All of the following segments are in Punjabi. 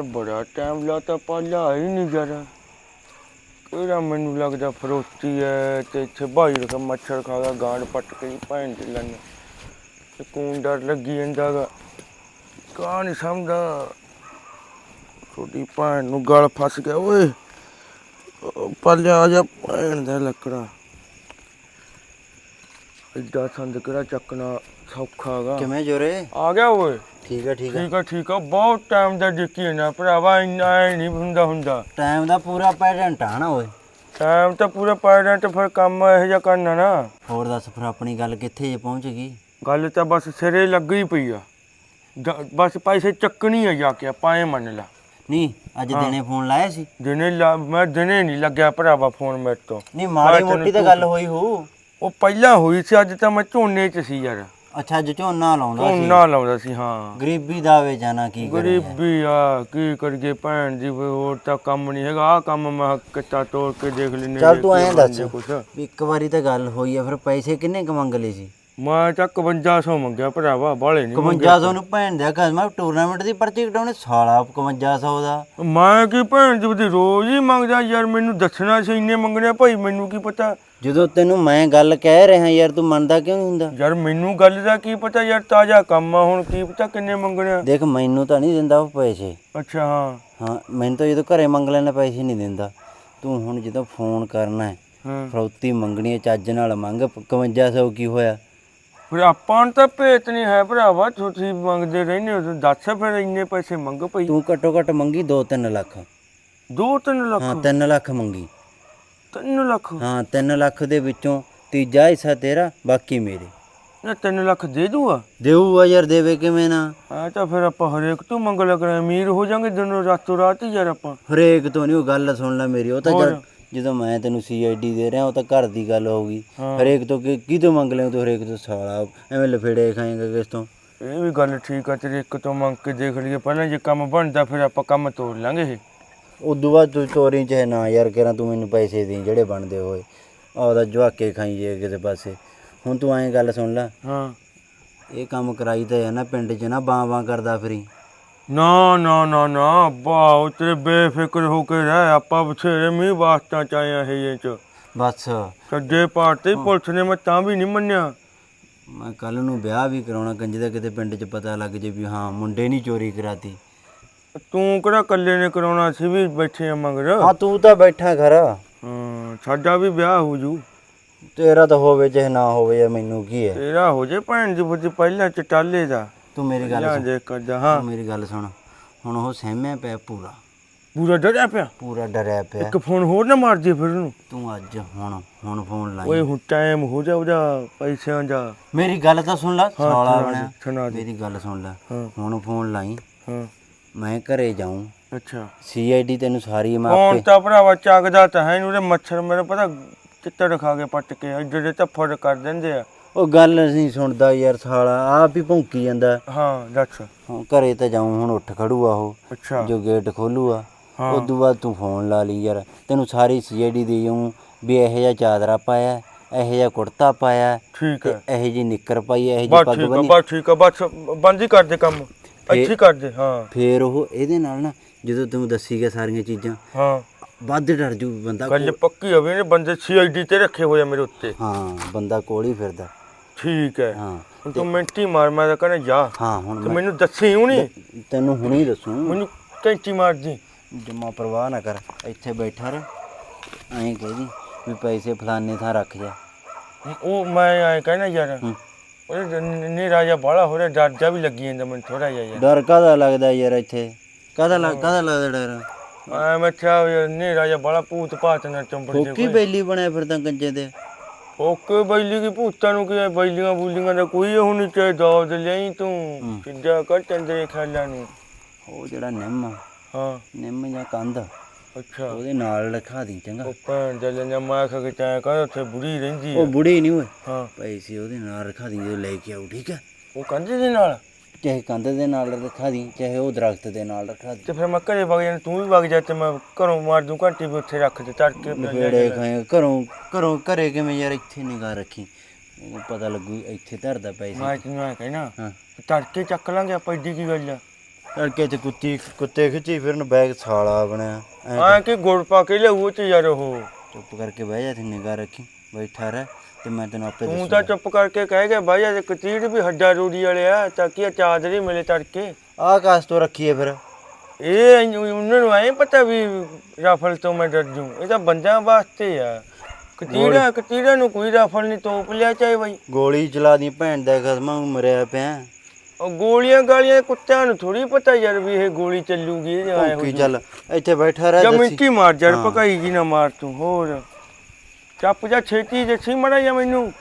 ਯਾਰ ਬੜਾ ਟਾਈਮ ਲਾਤਾ ਪਾਲਿਆ ਹੀ ਨਹੀਂ ਜਰਾ। ਕਿਹੜਾ ਮੈਨੂੰ ਲੱਗਦਾ ਫਰੋਤੀ ਹੈ ਤੇ ਇੱਥੇ ਭਾਈ ਰਕਾ ਮੱਛਰ ਖਾ ਗਿਆ ਗਾਂਡ ਪੱਟ ਕੇ ਹੀ ਭੈਣ ਦੀ ਲੰਨ। ਤੇ ਕੂਨ ਡਰ ਲੱਗੀ ਜਾਂਦਾ ਗਾ ਕਾ ਨਹੀਂ ਸਮਝਦਾ। ਛੋਟੀ ਭੈਣ ਨੂੰ ਗਲ ਫਸ ਗਿਆ ਓਏ। ਪਾਲਿਆ ਆ ਜਾ ਭੈਣ ਦਾ ਲੱਕੜਾ। ਇੱਡਾ ਸੰਦ ਕਿਹੜਾ ਚੱਕਣਾ ਸੌਖਾ ਗਾ। ਕਿਵੇਂ ਜੋਰੇ? ਆ ਗਿਆ ਓਏ। ਠੀਕ ਹੈ ਠੀਕ ਹੈ ਠੀਕ ਆ ਠੀਕ ਆ। ਬਹੁਤ ਟਾਈਮ ਦਾ ਡਿੱਕੀ ਨਾ ਭਰਾਵਾ ਇੰਨਾ ਇਹ ਨਹੀਂ ਹੁੰਦਾ ਹੁੰਦਾ। ਟਾਈਮ ਦਾ ਪੂਰਾ ਪੈਡੈਂਟ ਆ ਨਾ ਓਏ। ਟਾਈਮ ਤਾਂ ਪੂਰਾ ਤੇ ਫਿਰ ਕੰਮ ਇਹੋ ਜਿਹਾ ਕਰਨਾ ਨਾ। ਹੋਰ ਦੱਸ ਫਿਰ ਆਪਣੀ ਗੱਲ ਕਿੱਥੇ ਜੇ ਪਹੁੰਚ ਗਈ? ਗੱਲ ਤਾਂ ਬਸ ਸਿਰੇ ਲੱਗੀ ਪਈ ਆ। ਬਸ ਪੈਸੇ ਚੱਕਣੀ ਆ ਜਾ ਕੇ ਆਪਾਂ ਇਹ ਮੰਨ ਲਾ। ਨਹੀਂ ਅੱਜ ਦਿਨੇ ਫੋਨ ਲਾਇਆ ਸੀ? ਦਿਨੇ ਲਾ- ਮੈਂ ਦਿਨੇ ਨਹੀਂ ਲੱਗਿਆ ਭਰਾਵਾ ਫੋਨ ਮੇਰੇ ਤੋਂ। ਨਹੀਂ ਮਾੜੀ ਮੈਂ ਮੋਟੀ ਤਾਂ ਗੱਲ ਹੋਈ ਹੋ ਉਹ ਪਹਿਲਾਂ ਹੋਈ ਸੀ ਅੱਜ ਤਾਂ ਮੈਂ ਝੋਨੇ 'ਚ ਸੀ ਯਾਰ। ਅੱਛਾ ਅੱਜ ਝੋਨਾ ਲਾਉਂਦਾ ਸੀ। ਝੋਨਾ ਲਾਉਂਦਾ ਸੀ ਹਾਂ। ਗਰੀਬੀ ਦਾਵੇ ਜਾਣਾ ਕੀ ਕਰੇ ਗਰੀਬੀ ਆ ਕੀ ਕਰੀਏ ਭੈਣ ਦੀ ਵੀ ਹੋਰ ਤਾਂ ਕੰਮ ਨਹੀਂ ਹੈਗਾ। ਆ ਕੰਮ ਮੈਂ ਕਿੱਤਾ ਤੋੜ ਕੇ ਦੇਖ ਲੈਨੇ ਚੱਲ ਤੂੰ ਐਂ ਦੱਸ ਵੀ ਇੱਕ ਵਾਰੀ ਤਾਂ ਗੱਲ ਹੋਈ ਆ ਫਿਰ ਪੈਸੇ ਕਿੰਨੇ ਕ ਮੰਗ ਲਏ ਸੀ? ਮੈਂ ਤਾਂ 5100 ਮੰਗਿਆ ਭਰਾਵਾ ਬਾਲੇ ਨਹੀਂ 5100 ਨੂੰ ਭੈਣ ਦਿਆ ਕਰ ਮੈਂ ਟੂਰਨਾਮੈਂਟ ਦੀ ਪਰਚੀ ਕਟਾਉਣੇ ਸਾਲਾ 5100 ਦਾ। ਮੈਂ ਕੀ ਭੈਣ ਦੀ ਉਹਦੀ ਰੋਜ਼ ਹੀ ਮੰਗਦਾ ਯਾਰ ਮੈਨੂੰ ਦੱਸਣਾ ਸੀ ਇੰਨੇ ਮੰਗਣੇ ਭਾਈ ਮੈਨੂੰ ਕੀ ਪਤਾ ਜਦੋਂ ਤੈਨੂੰ ਮੈਂ ਗੱਲ ਕਹਿ ਰਿਹਾ ਯਾਰ ਤੂੰ ਮੰਨਦਾ ਕਿਉਂ ਨਹੀਂ ਹੁੰਦਾ? ਯਾਰ ਮੈਨੂੰ ਗੱਲ ਦਾ ਕੀ ਪਤਾ ਯਾਰ ਤਾਜ਼ਾ ਕੰਮ ਆ ਹੁਣ ਕੀ ਪਤਾ ਕਿੰਨੇ ਮੰਗਣੇ ਆ। ਦੇਖ ਮੈਨੂੰ ਤਾਂ ਨਹੀਂ ਦਿੰਦਾ ਉਹ ਪੈਸੇ। ਅੱਛਾ ਹਾਂ। ਹਾਂ ਮੈਨੂੰ ਤਾਂ ਜਦੋਂ ਘਰੇ ਮੰਗ ਲੈਣਾ ਪੈਸੇ ਨਹੀਂ ਦਿੰਦਾ। ਤੂੰ ਹੁਣ ਜਦੋਂ ਫੋਨ ਕਰਨਾ ਹੈ ਹਾਂ। ਫਰੌਤੀ ਮੰਗਣੀ ਹੈ ਚੱਜ ਨਾਲ ਮੰਗ 5100 ਕੀ ਹੋਇਆ? ਫਿਰ ਆਪਾਂ ਨੂੰ ਤਾਂ ਭੇਤ ਨਹੀਂ ਹੈ ਭਰਾਵਾ ਤੁਸੀਂ ਮੰਗਦੇ ਰਹਿੰਦੇ ਹੋ ਦੱਸ ਫਿਰ ਇੰਨੇ ਪੈਸੇ ਮੰਗ ਪਈ ਤੂੰ ਘੱਟੋ ਘੱਟ ਮੰਗੀ 2-3 ਲੱਖ। 2-3 ਲੱਖ? ਹਾਂ 3 ਲੱਖ ਮੰਗੀ। 3 ਲੱਖ। ਹਾਂ 3 ਲੱਖ ਦੇ ਵਿੱਚੋਂ ਤੀਜਾ ਹਿੱਸਾ ਤੇਰਾ ਬਾਕੀ ਮੇਰੇ। ਨਾ 3 ਲੱਖ ਦੇ ਦੂਆ ਦੇਊਗਾ ਯਾਰ ਦੇਵੇ ਕਿਵੇਂ ਨਾ। ਆ ਤਾਂ ਫਿਰ ਆਪਾਂ ਹਰੇਕ ਤੋਂ ਮੰਗ ਲੱਗਣਾ ਅਮੀਰ ਹੋ ਜਾਾਂਗੇ ਦਿਨੋਂ ਰਾਤੋਂ ਰਾਤ ਹੀ ਯਾਰ ਆਪਾਂ। ਹਰੇਕ ਤੋਂ ਨਹੀਂ ਉਹ ਗੱਲ ਸੁਣ ਲੈ ਮੇਰੀ। ਉਹ ਤਾਂ। ਜਦ- ਜਦੋਂ ਮੈਂ ਤੈਨੂੰ ਸੀਆਈਡੀ ਦੇ ਰਿਹਾ ਉਹ ਤਾਂ ਘਰ ਦੀ ਗੱਲ ਹੋਊਗੀ। ਹਰੇਕ ਤੋਂ ਕੀ ਕੀ ਤੋਂ ਮੰਗ ਲਿਆ ਤੂੰ ਹਰੇਕ ਤੋਂ ਸਾਲਾ? ਐਵੇਂ ਲਫੇੜੇ ਖਾਏਗਾ ਕਿਸ ਤੋਂ? ਇਹ ਵੀ ਗੱਲ ਠੀਕ ਆ ਤੇਰੇ ਇੱਕ ਤੋਂ ਮੰਗ ਕੇ ਦੇਖ ਲਈਏ। ਪਹਿਲਾਂ ਜੇ ਕੰਮ ਬਣਦਾ ਫਿਰ ਆਪਾਂ ਕੰਮ ਤੋੜ ਲਾਂਗੇ ਇਹ। ਉਦੋਂ ਬਾਅਦ ਤੂੰ ਚੋਰੀ ਚਾਹੇ ਨਾ ਯਾਰ ਕਰਾਂ ਤੂੰ ਮੈਨੂੰ ਪੈਸੇ ਦੇ ਜਿਹੜੇ ਬਣਦੇ ਹੋਏ। ਉਹਦਾ ਜਵਾਕੇ ਖਾਈ ਜੇ ਕਿਸੇ ਪਾਸੇ। ਹੁਣ ਤੂੰ ਐਂ ਗੱਲ ਸੁਣ ਲੈ। ਹਾਂ। ਇਹ ਕੰਮ ਕਰਾਈ ਤਾਂ ਹੈ ਨਾ ਪਿੰਡ 'ਚ ਨਾ ਬਾਂ ਬਾਂ ਕਰਦਾ ਫਰੀ। ਨਾ ਨਾ ਨਾ ਨਾ ਬਾਉ ਤੇਰੇ ਬੇਫਿਕਰ ਹੋ ਕੇ ਰਹਿ। ਆਪਾਂ ਬਥੇਰੇ ਮੀਂਹ ਵਾਸਤਾ ਚਾਇਆ ਹੈ ਇਹ ਚ। ਬਸ। ਸੱਜੇ ਪਾਰਟੀ ਪੁਲਿਸ ਨੇ ਮੈਂ ਤਾਂ ਵੀ ਨਹੀਂ ਮੰਨਿਆ। ਮੈਂ ਕੱਲ ਨੂੰ ਵਿਆਹ ਵੀ ਕਰਾਉਣਾ ਕੰਜ ਦਾ ਕਿਤੇ ਪਿੰਡ 'ਚ ਪਤਾ ਲੱਗ ਜੇ ਵੀ ਹਾਂ ਮੁੰਡੇ ਨਹੀਂ ਚੋਰੀ ਕਰਾਤੀ। ਤੂੰ ਕਿਹੜਾ ਇਕੱਲੇ ਨੇ ਕਰਾਉਣਾ? ਸੀ ਵੀ ਬੈਠੇ ਆ ਮਗਰ। ਹਾਂ ਤੂੰ ਤਾਂ ਬੈਠਾ ਘਰ। ਹਾਂ ਸਾਡਾ ਵੀ ਵਿਆਹ ਹੋ ਜੂ। ਤੇਰਾ ਤਾਂ ਹੋਵੇ ਚਾਹੇ ਨਾ ਹੋਵੇ ਯਾਰ ਮੈਨੂੰ ਕੀ ਹੈ? ਤੇਰਾ ਹੋ ਜੇ ਭੈਣ ਦੀ ਬੁੱਝ ਪਹਿਲਾਂ ਚਟਾਲੇ ਦਾ। ਤੂੰ ਮੇਰੀ ਗੱਲ ਜਾਂ ਸੁਣ। ਜੇ ਕਰਦਾ ਹਾਂ। ਤੂੰ ਮੇਰੀ ਗੱਲ ਸੁਣ। ਹੁਣ ਉਹ ਸਹਿਮਿਆ ਪਿਆ ਪੂਰਾ। ਪੂਰਾ ਡਰਿਆ ਪਿਆ? ਪੂਰਾ ਡਰਿਆ ਪਿਆ। ਇੱਕ ਫੋਨ ਹੋਰ ਨਾ ਮਾਰ ਜੇ ਫਿਰ ਉਹਨੂੰ। ਤੂੰ ਅੱਜ ਹੁਣ ਹੁਣ ਫੋਨ ਲਾਈ। ਓਏ ਹੁਣ ਟਾਈਮ ਹੋ ਜਾ ਉਹਦਾ ਪੈਸਿਆਂ ਦਾ। ਮੇਰੀ ਗੱਲ ਤਾਂ ਸੁਣ ਲੈ ਸਾਲਾ ਬਣਿਆ। ਦੇ, ਸੁਣਾ ਦੇ। ਮੇਰੀ ਗੱਲ ਸੁਣ ਲੈ। ਹਾਂ। ਹੁਣ ਫੋਨ ਲਾਈ। ਹਾਂ। ਮੈਂ ਘਰੇ ਜਾਊਂ। ਅੱਛਾ। ਸੀਆਈਡੀ ਤੈਨੂੰ ਸਾਰੀ ਮੈਂ ਆਪੇ ਤਾਂ ਭਰਾਵਾ ਚੱਕਦਾ ਤਾਂ ਹੈ ਨੀ, ਉਹਦੇ ਮੱਛਰ ਮੇਰੇ ਪਤਾ ਚਿੱਤੜ ਖਾ ਕੇ ਪੱਟ ਕੇ ਜਿਹੜੇ ਤਾਂ ਫੜ ਕਰ ਦਿੰਦੇ ਆ। ਉਹ ਗੱਲ ਨਹੀਂ ਸੁਣਦਾ ਯਾਰ ਸਾਲਾ ਆਪ ਹੀ ਭੌਂਕੀ ਜਾਂਦਾ। ਹਾਂ ਦੱਸ। ਹੁਣ ਘਰੇ ਤਾਂ ਜਾਊਂ ਹੁਣ ਉੱਠ ਖੜੂਆ ਉਹ ਅੱਛਾ। ਜੋ ਗੇਟ ਖੋਲੂਆ। ਹਾਂ। ਉਦੋਂ ਬਾਅਦ ਤੂੰ ਫੋਨ ਲਾ ਲਈ ਯਾਰ। ਤੈਨੂੰ ਸਾਰੀ ਸੀਆਈਡੀ ਦੇ ਜਾਊਂ ਵੀ ਇਹੋ ਜਿਹਾ ਚਾਦਰਾ ਪਾਇਆ ਇਹੋ ਜਿਹਾ ਕੁੜਤਾ ਪਾਇਆ ਠੀਕ ਤੇ ਹੈ। ਇਹੋ ਜਿਹੀ ਨਿੱਕਰ ਪਾਈ ਇਹੋ ਜਿਹੀ ਬਸ ਪੱਗ ਠੀਕ ਆ ਬੰਨੀ ਬਸ ਠੀਕ ਆ ਬਸ ਬੰਦ ਹੀ ਕਰ ਦੇ ਕੰਮ। ਇੱਥੇ ਹੀ ਕਰ ਦੇ ਹਾਂ। ਫੇਰ ਉਹ ਇਹਦੇ ਨਾਲ ਨਾ ਜਦੋਂ ਤੈਨੂੰ ਦੱਸੀ ਗਿਆ ਸਾਰੀਆਂ ਚੀਜ਼ਾਂ ਹਾਂ। ਵੱਧ ਡਰ ਜੂ ਬੰਦਾ ਗੱਲ ਪੱਕੀ ਹੋਵੇ ਨੇ ਬੰਦੇ ਸੀਆਈਡੀ ਤੇ ਰੱਖੇ ਹੋਏ ਆ ਮੇਰੇ ਉੱਤੇ। ਹਾਂ ਬੰਦਾ ਕੋਲ ਹੀ ਫਿਰਦਾ। ਠੀਕ ਹੈ। ਹਾਂ ਹੁਣ ਤੂੰ ਮਿੰਟੀ ਮਾਰ ਮੈਂ ਤਾਂ ਕਹਿੰਦਾ ਜਾ। ਹਾਂ ਹੁਣ ਤੇ ਮੈਨੂੰ ਦੱਸੀ ਹੁਣੀ ਤੈਨੂੰ ਹੁਣੇ ਹੀ ਦੱਸੂ। ਮੈਨੂੰ ਕੈਂਚੀ ਮਾਰ ਦੀ ਜਮਾ ਪਰਵਾਹ ਨਾ ਕਰ ਇੱਥੇ ਬੈਠਾ ਰਹਿ। ਐਂ ਕਹਿਦੀ ਵੀ ਪੈਸੇ ਫਲਾਣੇ ਥਾਂ ਰੱਖ ਜਾ। ਉਹ ਮੈਂ ਐ ਕਹਿਣਾ ਯਾਰ ਹੂੰ। ਉਹ ਨੀ ਰਾਜਾ ਬਾਲਾ ਹੋ ਰਿਹਾ ਡਰ ਜਾ ਵੀ ਲੱਗੀ ਜਾਂਦਾ ਮੈਨੂੰ ਥੋੜਾ ਜਿਹਾ ਯਾਰ। ਡਰ ਕਾਹਦਾ ਲੱਗਦਾ ਯਾਰ ਇੱਥੇ? ਕਾਹਦਾ ਲੱਗ ਕਾਹਦਾ ਲੱਗਦਾ ਡਰ? ਐ ਮੈਂ ਕਿਹਾ ਨੀ ਰਾਜਾ ਬਾਲਾ ਭੂਤ ਭਾਤ ਨਾ ਚੰਬੜ ਜੇ ਫੋਕੀ ਬੈਲੀ ਬਣਿਆ ਫਿਰਦਾ ਕੰਜੇ ਦੇ ਓਕੇ ਬੈਲੀ ਕੀ ਭੂਤਾਂ ਨੂੰ ਕੀ ਬੈਲੀਆਂ ਬੂਲੀਆਂ ਦਾ ਕੋਈ ਉਹ ਨਹੀਂ ਚਾਹੇ ਦਾਦ ਲਈ ਤੂੰ ਸਿੱਧਾ ਕਰ ਚੰਦਰੇ ਖਾਲਾਂ ਨੂੰ। ਉਹ ਜਿਹੜਾ ਨਿੰਮ ਹਾਂ। ਨਿੰਮ ਜਾਂ ਕੰਧ ਅੱਛਾ। ਉਹਦੇ ਨਾਲ ਰਖਾ ਦੀ ਚੰਗਾ। ਉਹ ਭੈਣ ਦੇ ਲੈਣਾ ਮੈਂ ਖਾ ਕੇ ਚਾਹ ਕਰ ਉੱਥੇ ਬੁੜੀ ਰਹਿੰਦੀ ਉਹ ਬੁੜੀ ਨਹੀਂ ਓਏ। ਹਾਂ। ਪੈਸੇ ਉਹਦੇ ਨਾਲ ਰਖਾ ਦੀ ਜਦੋਂ ਲੈ ਕੇ ਆਉ ਠੀਕ ਹੈ ਉਹ ਕੰਜੇ ਦੇ ਨਾਲ? ਚਾਹੇ ਕੰਧ ਦੇ ਨਾਲ ਰਖਾ ਦੀ ਚਾਹੇ ਉਹ ਦਰਖਤ ਦੇ ਨਾਲ ਰਖਾ ਦੀ। ਤੇ ਫਿਰ ਮੈਂ ਘਰੇ ਵਗ ਜਾਣਾ ਤੂੰ ਵੀ ਵਗ ਜਾ ਤੇ ਮੈਂ ਘਰੋਂ ਮਾਰ ਦੂੰ ਘੰਟੀ ਵੀ ਉੱਥੇ ਰੱਖ ਦੇ ਤੜਕੇ ਫਿਰ ਲੈ। ਲਫੇੜੇ ਖਾਏ ਘਰੋਂ ਘਰੋਂ ਘਰੇ ਕਿਵੇਂ ਯਾਰ ਇੱਥੇ ਨਿਗਾਹ ਰੱਖੀ? ਉਹ ਪਤਾ ਲੱਗੂ ਇੱਥੇ ਧਰਦਾ ਪੈਸੇ ਮੈਂ ਤੈਨੂੰ ਐ ਕਹਿਣਾ ਹਾਂ। ਤੜਕੇ ਚੱਕ ਲਾਂਗੇ ਆਪਾਂ ਏਡੀ ਕੀ ਗੱਲ ਆ? ਲੜਕੇ ਚ ਕੁੱਤੀ ਕੁੱਤੇ ਖਿੱਚੀ ਫਿਰਨ ਬੈਗ ਸਾਲਾ ਬਣਿਆ। ਐਂ ਕਿ ਗੁੜ ਪਾ ਕੇ ਲਿਆਉ ਤੇ ਯਾਰ ਉਹ। ਚੁੱਪ ਕਰਕੇ ਬਹਿ ਜਾ ਤੇ ਨਿਗਾਹ ਰੱਖੀ ਬੈਠਾ ਰਹਿ ਤੇ ਮੈਂ ਤੈਨੂੰ ਆਪੇ ਤੂੰ ਦੱਸੂਗਾ। ਤਾਂ ਚੁੱਪ ਕਰਕੇ ਕਹਿ ਗਿਆ ਬਾਈ ਇਹ ਕਤੀੜ ਵੀ ਹੱਡਾ ਰੋੜੀ ਵਾਲੇ ਆ ਤਾਂ ਕੀ ਆ ਚਾਦਰੀ ਮਿਲੇ ਤੜਕੇ? ਆਹ ਕਾਸ ਤੋਂ ਰੱਖੀਏ ਫਿਰ? ਇਹ ਇੰਜ- ਉਹਨਾਂ ਨੂੰ ਐ ਪਤਾ ਵੀ ਰਾਫਲ ਤੋਂ ਮੈਂ ਡਰ ਜੂ ਇਹ ਤਾਂ ਬੰਦਿਆਂ ਵਾਸਤੇ ਆ। ਕਤੀੜਾ ਕਤੀੜਾ ਨੂੰ ਕੋਈ ਰਾਫਲ ਨਹੀਂ ਤੋਪ ਲਿਆ ਚਾਹੇ ਬਾਈ। ਗੋਲੀ ਚਲਾ ਦੀ ਭੈਣ ਦਾ ਖਸਮਾ ਮਰਿਆ ਪਿਆ। ਉਹ ਗੋਲੀਆਂ ਗਾਲੀਆਂ ਕੁੱਤਿਆਂ ਨੂੰ ਥੋੜੀ ਪਤਾ ਯਾਰ ਵੀ ਇਹ ਗੋਲੀ ਚੱਲੂਗੀ ਇਹ ਆਏ ਕੀ ਚੱਲ ਇੱਥੇ ਬੈਠਾ ਰਹਿ ਜਾਂ ਦੱਸੀ ਮਿੰਟੀ ਮਾਰ ਜੜ ਹਾਂ। ਪਕਾਈ ਜੀ ਨਾ ਮਾਰ ਤੂੰ ਹੋਰ। ਚੱਪ ਜਾ ਛੇਤੀ ਜੱਸੀ ਮੜਾ ਜਾ ਮੈਨੂੰ।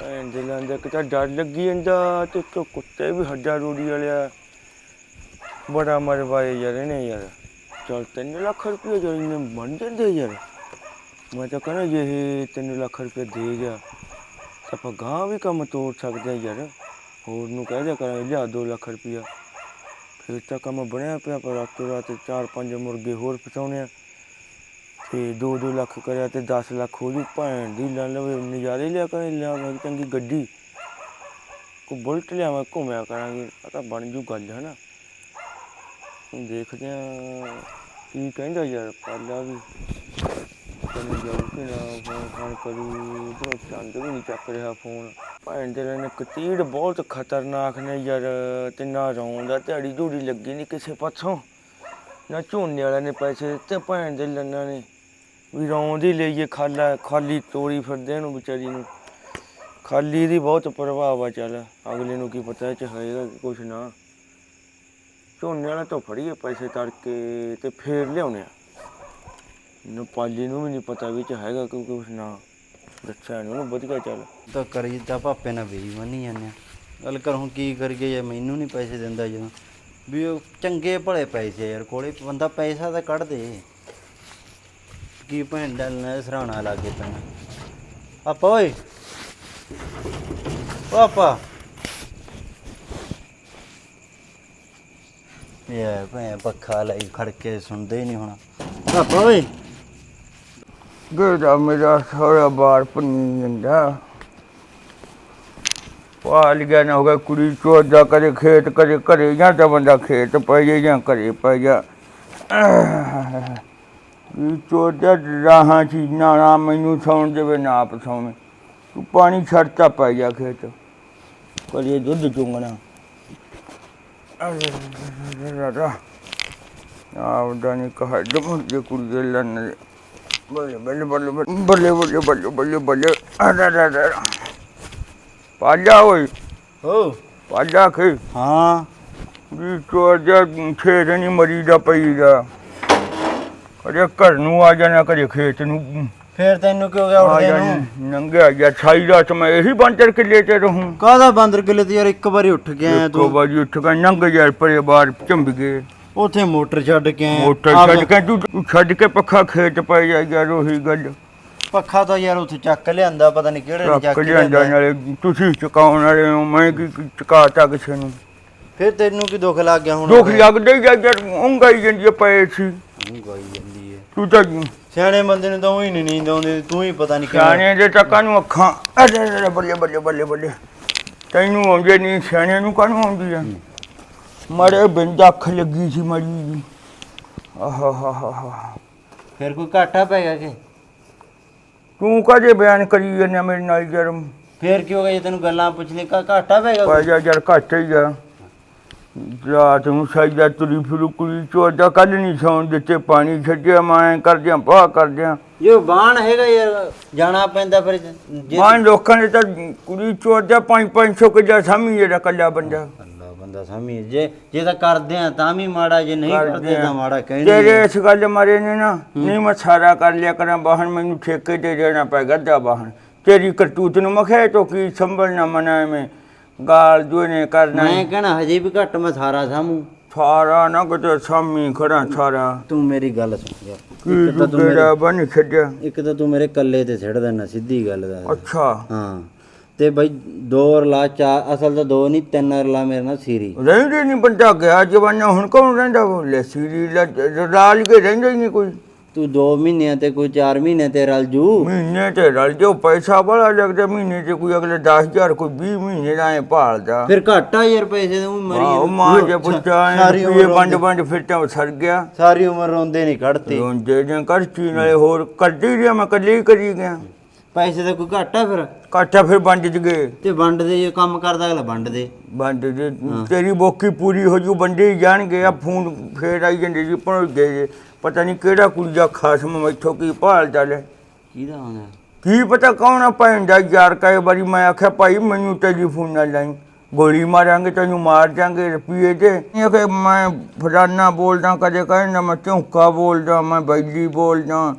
ਭੈਣ ਦੇ ਲੰਦੇ ਕਿ ਤਾਂ ਡਰ ਲੱਗੀ ਜਾਂਦਾ ਤੇ ਤੋ ਕੁੱਤੇ ਵੀ ਹੱਡਾ ਰੋੜੀ ਵਾਲਿਆ। ਬੜਾ ਮਰਵਾਏ ਯਾਰ ਇਹਨੇ ਯਾਰ। ਚਲ 3 ਲੱਖ ਰੁਪਏ ਜੋ ਇਹਨੇ ਬਣ ਜਾਂਦੇ ਯਾਰ। ਮੈਂ ਤਾਂ ਕਹਿੰਦਾ ਜੇ ਇਹ 3 ਲੱਖ ਰੁਪਏ ਦੇ ਗਿਆ ਤਾਂ ਆਪਾਂ ਗਾਂ ਵੀ ਕੰਮ ਤੋੜ ਸਕਦੇ ਯਾਰ। ਹੋਰ ਨੂੰ ਕਹਿ ਦਿਆ ਕਰਾਂ ਲਿਆ 2 ਲੱਖ ਰੁਪਇਆ। ਫਿਰ ਤਾਂ ਕੰਮ ਬਣਿਆ ਪਿਆ, ਪਰ ਰਾਤੋਂ ਰਾਤ ਚਾਰ ਪੰਜ ਮੁਰਗੇ ਹੋਰ ਫਸਾਉਣੇ ਆ। ਤੇ 2-2 ਲੱਖ ਕਰਿਆ ਤੇ 10 ਲੱਖ ਹੋ ਜੂ ਭੈਣ ਦੀ ਲੈ ਲਵੇ, ਨਜ਼ਾਰੇ ਲਿਆ ਕਰੇ ਲਿਆ ਮੈਂ ਚੰਗੀ ਗੱਡੀ। ਕੋ ਬੁਲਟ ਲਿਆਵਾਂ, ਘੁੰਮਿਆ ਕਰਾਂਗੇ। ਆ ਤਾਂ ਬਣ ਜੂ ਗੱਲ ਹੈ ਨਾ ਦੇਖਦੇ ਆ, ਕੀ ਕਹਿੰਦਾ ਯਾਰ, ਪਾਲਾ ਵੀ। ਤੈਨੂੰ ਜਾਊ ਕਿ ਨਾ, ਫੋਨ ਕਰੂ। ਉਧਰੋਂ ਚੰਦ ਵੀ ਨਹੀਂ ਚੱਕ ਰਿਹਾ ਫੋਨ। ਭੈਣ ਦੇ ਨੇ ਕਤੀੜ ਬਹੁਤ ਖਤਰਨਾਕ ਨੇ ਯਾਰ ਤੇ ਨਾ ਰੌਂਦਾ ਦਿਹਾੜੀ ਧੂੜੀ ਲੱਗੀ ਨਹੀਂ ਕਿਸੇ ਪਾਸੋਂ। ਨਾ ਝੋਨੇ ਵਾਲਿਆਂ ਨੇ ਪੈਸੇ ਦਿੱਤੇ, ਭੈਣ ਦੇ ਲੰਨਾਂ ਨੇ। ਵੀ ਰੌਂਦੀ ਲਈਏ ਖਾਲਾ, ਖਾਲੀ ਤੋੜੀ ਫਿਰਦੇ ਨੂੰ ਵਿਚਾਰੀ ਨੂੰ। ਖਾਲੀ ਦੀ ਬਹੁਤ ਪ੍ਰਭਾਵ ਆ ਚੱਲ, ਅਗਲੇ ਨੂੰ ਕੀ ਪਤਾ ਇਹ ਚ ਹੋਏਗਾ ਕਿ ਕੁਛ ਨਾ। ਝੋਨੇ ਵਾਲਾ ਤੋਂ ਫੜੀਏ ਪੈਸੇ ਤੜਕੇ ਤੇ ਫੇਰ ਲਿਆਉਣੇ ਆ। ਨਪਾਲੀ ਨੂੰ ਵੀ ਨਹੀਂ ਪਤਾ ਵੀ ਚ ਹੈਗਾ ਕਿ ਕੁਛ ਨਾ। ਦੱਸਿਆ ਨੀ ਉਹਨੂੰ ਵਧੀਆ ਚੱਲ। ਤਾਂ ਕਰੀ ਤਾਂ ਪਾਪੇ ਨਾਲ ਬੇਈਮਾਨੀ ਜਾਂਦੇ ਗੱਲ ਕਰ, ਹੁਣ ਕੀ ਕਰੀਏ, ਜੇ ਮੈਨੂੰ ਨਹੀਂ ਪੈਸੇ ਦਿੰਦਾ ਜਦੋਂ ਵੀ ਉਹ ਚੰਗੇ ਭਲੇ ਪੈਸੇ ਯਾਰ ਕੋਲੇ, ਬੰਦਾ ਪੈਸਾ ਤਾਂ ਕੱਢ ਦੇ। ਕੀ ਭੈਣ ਦਾ ਨਾ, ਸਰਾਣਾ ਲੱਗੇ ਪੈਣਾ। ਆਪਾ ਓਏ। ਪਾਪਾ। ਯਾ ਭੈਣ ਪੱਖਾ ਲਈ ਖੜ ਕੇ ਸੁਣਦੇ ਹੀ ਨਹੀਂ ਹੁਣ। ਪਾਪਾ ਓਏ। ਗੇੜਾ ਮੇਰਾ ਸਾਰਾ ਬਾਰ ਪੰਨੀ ਜਾਂਦਾ। ਪਾਲ ਗਿਆ ਨਾ ਹੋਗਾ ਕੁੜੀ ਚੋਦਾ ਕਰੇ, ਖੇਤ ਕਰੇ, ਘਰੇ ਜਾਂ ਤਾਂ ਬੰਦਾ ਖੇਤ ਪੈ ਜਾ ਜਾਂ ਘਰੇ ਪੈ ਜਾ। ਇਹ ਚੋਦਾ ਰਾਹਾਂ ਚ ਨਾ ਨਾ ਮੈਨੂੰ ਸੌਣ ਦੇਵੇ, ਨਾ ਆਪ ਸੌਵੇਂ। ਤੂੰ ਪਾਣੀ ਛੱਡਤਾ ਪੈ ਜਾ ਖੇਤ ਕਰੇ ਦੁੱਧ ਚੁੰਗਣਾ। ਆਵਦਾ ਨੇ ਕਹਾ ਦਮ ਜੇ ਕੁੜੀ ਦੇ ਲੰਨ ਬੱਲੇ ਬੱਲੇ ਬੱਲੇ ਬੱਲੇ ਬੱਲੇ ਬੱਲੇ ਬੱਲੇ ਬੱਲੇ ਅਰਾ ਰਾ ਰਾ ਪਾਜਾ ਓਏ। ਓ ਪਾਜਾ ਖੇ। ਹਾਂ। ਵੀ ਚੋਰ ਜਾ ਖੇਤ ਨਹੀਂ ਮਰੀ ਦਾ ਪਈ ਦਾ ਕਦੇ ਘਰ ਨੂੰ ਆ ਜਾਣਾ ਕਦੇ ਖੇਤ ਨੂੰ। ਫੇਰ ਤੈਨੂੰ ਕਿਉਂ ਗਿਆ ਗਿਆ ਨੂੰ? ਨੰਗਿਆ ਜਾਂ ਛਾਈ ਰਾਤ ਮੈਂ ਇਹੀ ਬੰਚਰ ਕੇ ਲੈ ਕੇ ਰਹੂੰ। ਕਾਹਦਾ ਬਾਂਦਰ ਕਿਲੇ ਤੇ ਯਾਰ ਇੱਕ ਵਾਰੀ ਉੱਠ ਇੱਕੋ ਤੂੰ? ਵਾਰੀ ਉੱਠ ਕੇ ਨੰਗ ਯਾਰ ਪਰੇ ਬਾਹਰ ਚੰਬ ਗਏ। ਉੱਥੇ ਮੋਟਰ ਛੱਡ ਕੇ ਮੋਟਰ ਛੱਡ ਕੇ ਤੂੰ ਤੂੰ ਛੱਡ ਕੇ ਪੱਖਾ ਖੇਤ ਪੈ ਜਾ ਯਾਰ ਉਹੀ ਗੱਲ। ਪੱਖਾ ਤਾਂ ਯਾਰ ਉੱਥੇ ਚੱਕ ਲਿਆਂਦਾ ਪਤਾ ਨਹੀਂ ਕਿਹੜੇ ਨੇ ਚੱਕ ਲਿਆਂਦਾ ਲਿਆਂਦਾ। ਨਾਲੇ ਤੁਸੀਂ ਚੁਕਾਉਣ ਵਾਲੇ ਹੋ ਮੈਂ ਕੀ ਕੀ ਚੁਕਾਤਾ ਕਿਸੇ ਨੂੰ? ਫਿਰ ਤੈਨੂੰ ਕੀ ਦੁੱਖ ਲੱਗ ਗਿਆ ਹੁਣ? ਦੁੱਖ ਲੱਗਦਾ ਹੀ ਜਦ ਉਂਗਾਈ ਜਾਂਦੀ ਆ ਪਏ ਸੀ ਹੁਣ ਗਾਈ ਜਾਂਦੀ ਏ। ਤੂੰ ਤਾਂ ਸਿਆਣੇ ਬੰਦੇ ਨੂੰ ਤਾਂ ਉਹੀ ਨਹੀਂ ਨੀਂਦ ਆਉਂਦੀ ਤੂੰ ਹੀ ਪਤਾ ਨਹੀਂ ਸਿਆਣੇ ਦੇ ਤਾਂ ਕਾਨੂੰ ਅੱਖਾਂ ਅਰੇ ਅਰੇ ਬੱਲੇ ਬੱਲੇ ਬੱਲੇ ਬੱਲੇ। ਤੈਨੂੰ ਆਉਂਦੇ ਨਹੀਂ ਸਿਆਣੇ ਨੂੰ ਕਾਨੂੰ ਆਉਂਦੀ ਆ? ਮਰੇ ਬਿੰਦ ਅੱਖ ਲੱਗੀ ਸੀ ਮਰੀ ਜੀ। ਆਹਾ ਹਾ ਹਾ ਹਾ ਫਿਰ ਕੋਈ ਘਾਟਾ ਪੈ ਗਿਆ ਕਿ ਤੂੰ ਕਦੇ ਬਿਆਨ ਕਰੀ ਜਾਂਦਾ ਮੇਰੇ ਨਾਲ ਜਰਮ? ਫਿਰ ਕਿਉਂ ਜੇ ਤੈਨੂੰ ਗੱਲਾਂ ਪੁੱਛ ਲਈ? ਘਾ- ਘਾਟਾ ਪੈ ਗਿਆ ਪੈ ਕੋਈ? ਜਾ ਜਰ ਘੱਟ ਹੀ ਆ। ਰਾਤ ਨੂੰ ਸਾਈਦਾ ਤੁਰੀ ਫਿਰੂ ਕੁੜੀ ਚੋਦਾ ਕੱਲ ਨਹੀਂ ਸੌਣ ਦਿੱਤੇ ਪਾਣੀ ਛੱਡਿਆ ਮੈਂ ਕਰਦਿਆਂ ਬਾਹ ਕਰਦਿਆਂ। ਜੇ ਬਾਣ ਹੈਗਾ ਯਾਰ ਜਾਣਾ ਪੈਂਦਾ ਫਿਰ ਜੇ ਮਾਂ ਲੋਕਾਂ ਨੇ ਤਾਂ ਕੁੜੀ ਚੋਦਾ 5-500 ਕਿੱਲਾ ਸਾਮੀ ਜਿਹੜਾ ਕੱਲਾ ਬੰਦਾ। ਬੰਦਾ ਸਮਝ ਜੇ ਜੇ ਤਾਂ ਕਰਦੇ ਆ ਤਾਂ ਵੀ ਮਾੜਾ ਜੇ ਨਹੀਂ ਕਰਦੇ ਤਾਂ ਮਾੜਾ ਕਹਿੰਦੇ ਇਸ ਗੱਲ ਮਾਰੇ ਨੇ ਨਾ ਨਹੀਂ ਮੈਂ ਸਾਰਾ ਕਰ ਲਿਆ ਕਰਾਂ ਬਾਹਨ ਮੈਨੂੰ ਠੇਕੇ ਤੇ ਦੇਣਾ ਪੈ ਗੱਦਾ ਬਾਹਨ ਤੇਰੀ ਕਰਤੂਤ ਨੂੰ ਮਖੇ ਤੋਂ ਕੀ ਸੰਭਲਣਾ ਮਨਾ ਮੈਂ ਗਾਲ ਜੋ ਨੇ ਕਰਨਾ ਮੈਂ ਕਹਿਣਾ ਹਜੇ ਵੀ ਘੱਟ ਮੈਂ ਸਾਰਾ ਸਾਮੂ ਸਾਰਾ ਨਾ ਕਿਤੇ ਸਾਮੀ ਖੜਾ ਸਾਰਾ। ਤੂੰ ਮੇਰੀ ਗੱਲ ਸੁਣ ਯਾਰ। ਕੀ ਤਾਂ ਮੇਰੇ ਬਣ ਛੱਡਿਆ? ਇੱਕ ਤਾਂ ਤੂੰ ਮੇਰੇ ਕੱਲੇ ਤੇ ਛੱਡ ਦੇਣਾ ਸਿੱਧੀ ਗੱਲ ਦਾ। ਅੱਛਾ। ਹਾਂ। ਤੇ ਬਈ ਦੋ ਰਲਾ ਚਾਰ ਅਸਲ ਤਾਂ ਦੋ ਨਹੀਂ ਤਿੰਨ ਰਲਾ ਮੇਰੇ ਨਾਲ ਸੀਰੀ। ਰਹਿੰਦੇ ਨਹੀਂ ਬੰਦਾ ਗਿਆ ਜਵਾਨਾ ਹੁਣ ਕੌਣ ਰਹਿੰਦਾ ਲੈ ਸੀਰੀ ਲਾਲ ਕੇ ਰਹਿੰਦਾ ਨਹੀਂ ਕੋਈ। ਤੂੰ 2 ਮਹੀਨਿਆਂ ਤੇ ਕੋਈ 4 ਮਹੀਨਿਆਂ ਤੇ ਰਲ ਜੂ? ਮਹੀਨੇ ਤੇ ਰਲ ਜੋ ਪੈਸਾ ਬੜਾ ਲੱਗਦਾ ਮਹੀਨੇ ਤੇ ਕੋਈ ਅਗਲੇ 10000 ਕੋਈ 20 ਮਹੀਨੇ ਦਾ ਐ ਭਾਲਦਾ। ਫਿਰ ਘੱਟ ਯਾਰ ਪੈਸੇ ਦੇ ਉਹ ਮਰੀ ਉਹ ਮਾਂ ਜੇ ਪੁੱਛਾ ਸਾਰੀ ਇਹ ਵੰਡ ਫਿਰ ਤਾਂ ਸਰ ਗਿਆ। ਸਾਰੀ ਉਮਰ ਰੋਂਦੇ ਨਹੀਂ ਕੱਢਤੇ ਰੋਂਦੇ ਜਾਂ ਕਰਚੀ ਨਾਲੇ ਹੋਰ ਕਰਦੀ ਰਿਹਾ ਮੈਂ ਕੱਲੀ ਕਰੀ ਗਿਆ। ਪੈਸੇ ਦਾ ਕੋਈ ਘੱਟ ਫਿਰ। ਕਾਟਾ ਫਿਰ ਵੰਡ ਚ ਗਏ ਤੇ ਵੰਡ ਦੇ ਜੇ ਕੰਮ ਕਰਦਾ ਅਗਲਾ ਵੰਡ ਦੇ। ਵੰਡ ਦੇ। ਤੇਰੀ ਬੋਕੀ ਪੂਰੀ ਹੋ ਜੂ ਹੀ ਜਾਣਗੇ। ਆ ਫੋਨ ਫੇਰ ਆਈ ਜਾਂਦੇ ਜੀ ਪਹੁੰਚ ਗਏ ਜੀ। ਪਤਾ ਨਹੀਂ ਕਿਹੜਾ ਕੁੜੀ ਦਾ ਖਾਸਮ ਮੈਥੋਂ ਕੀ ਭਾਲ ਚੱਲੇ ਕਿਹਦਾ ਆਉਂਦਾ? ਕੀ ਪਤਾ ਕੌਣ ਆ ਭੈਣ ਦਾ ਯਾਰ ਕਈ ਵਾਰੀ ਮੈਂ ਆਖਿਆ ਭਾਈ ਮੈਨੂੰ ਟੈਲੀਫੋਨ ਨਾ ਲਾਈ। ਗੋਲੀ ਮਾਰਾਂਗੇ ਤੈਨੂੰ ਮਾਰ ਜਾਾਂਗੇ ਰੁਪਈਏ ਦੇ। ਇਹ ਕਿ ਮੈਂ ਫਲਾਨਾ ਬੋਲਦਾ ਕਦੇ ਕਹਿੰਦਾ ਮੈਂ ਝੌਂਕਾ ਬੋਲਦਾ ਮੈਂ ਬੈਲੀ ਬੋਲਦਾ।